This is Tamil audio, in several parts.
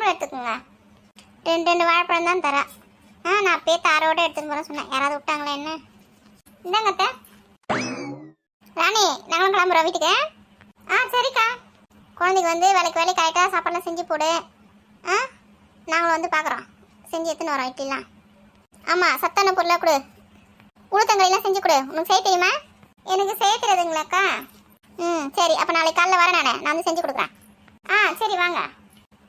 தாம்பூலம் எடுத்துக்கோங்க. ரெண்டு ரெண்டு வாழைப்பழம் தான் தரேன். ஆ நான் அப்பயே தாரோட எடுத்துன்னு போகிறேன் சொன்னேன். யாராவது விட்டாங்களா என்ன? இந்தாங்க அத்தை. ராணி நாங்களும் கிளம்புறோம் வீட்டுக்கு. ஆ சரிக்கா. குழந்தைக்கு வந்து வேலைக்கு வேலைக்கு கரெக்டாக சாப்பாடுலாம் செஞ்சு போடு. ஆ நாங்களும் வந்து பார்க்குறோம் செஞ்சு எடுத்துன்னு வரோம் இட்லிலாம். ஆமாம் சத்தான பொருளாக கொடு. உளுத்தங்களிலாம் செஞ்சு கொடு. உனக்கு செய்ய தெரியுமா? எனக்கு செய்ய தெரியாதுங்களாக்கா ம் சரி. அப்போ நாளைக்கு காலைல வரேன் நான். நான் வந்து செஞ்சு கொடுக்குறேன். ஆ சரி வாங்க.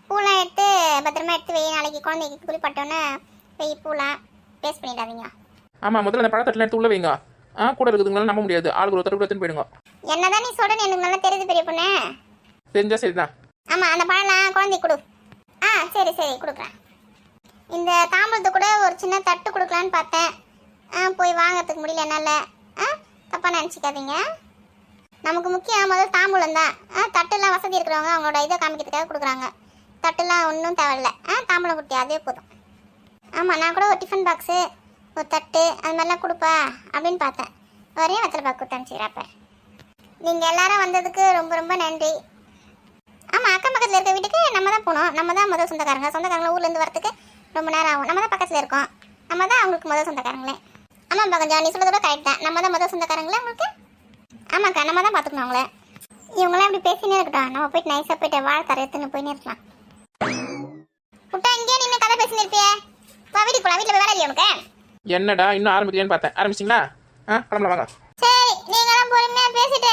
பூலாம் எடுத்து பத்திரமா எடுத்து வை. நாளைக்கு குழந்தைக்கு குளிப்பட்டோன்னே வெய் பூலாம். வேஸ்ட் பண்ணிடாதீங்க. ஆமாம் முதல்ல அந்த பழத்தட்டில் எடுத்து உள்ள வைங்க. ஆ கூட இருக்குதுங்களால நம்ப முடியாது. ஆளுக்கு ஒரு தடவை எடுத்துன்னு போயிடுங்க. என்னதான் நீ சொல்றேன்னு எனக்கு நல்லா தெரியுது பெரிய பொண்ணு. தெரிஞ்சா சரிதான். ஆமா அந்த பழம்லாம் குழந்தைக்கு கொடு. ஆ சரி சரி கொடுக்குறேன். இந்த தாம்பூலத்தை கூட ஒரு சின்ன தட்டு கொடுக்கலான்னு பார்த்தேன். ஆ போய் வாங்கறதுக்கு முடியல என்னால். ஆ தப்பாக நினச்சிக்காதீங்க. நமக்கு முக்கியம் முதல்ல தாம்பூலம் தான். ஆ தட்டுலாம் வசதி இருக்கிறவங்க அவங்களோட இதை காமிக்கிறதுக்காக கொடுக்குறாங்க. தட்டுலாம் ஒன்றும் தேவையில்ல. ஆ தாம்பளை குட்டி அதே போதும். ஆமாம் நான் கூட ஒரு டிஃபன் பாக்ஸு ஒரு தட்டு அது மாதிரிலாம் கொடுப்பா அப்படின்னு பார்த்தேன். ஒரே வெத்தலை பாக்கு கொடுத்து நீங்கள் எல்லாரும் வந்ததுக்கு ரொம்ப ரொம்ப நன்றி. ஆமாம் அக்கம் பக்கத்தில் இருக்க வீட்டுக்கு நம்ம தான் போகணும் நம்ம தான் முதல் சொந்தக்காரங்க. சொந்தக்காரங்கள ஊர்லேருந்து வரத்துக்கு ரொம்ப நேரம் ஆகும். நம்ம தான் பக்கத்தில் இருக்கோம். நம்ம தான் அவங்களுக்கு முதல் சொந்தக்காரங்களே. ஆமாம் கொஞ்சம் நீ சொல்கிறத கரெக்ட் தான். நம்ம தான் முதல் சொந்தக்காரங்களே உங்களுக்கு? ஆமாக்கா நம்ம தான் பார்த்துக்கணும் அவங்கள. இவங்களாம் இப்படி பேசினே இருக்கட்டும். நம்ம போயிட்டு நைஸாக போயிட்டு வாழை தர எடுத்துன்னு போயினே இருக்கலாம். விட்டா இங்கேயே நின்று கதை பேசினு இருப்பியே வா வீட்டுக்கு போகலாம் வீட்டில் போய் வேலை இல்லையா உனக்கு? என்னடா இன்னும் ஆரம்பிக்கலையான்னு பார்த்தேன். ஆரம்பிச்சிங்களா ஆ கிளம்பலாம் வாங்க. சரி நீங்களாம் பொறுமையாக பேசிட்டு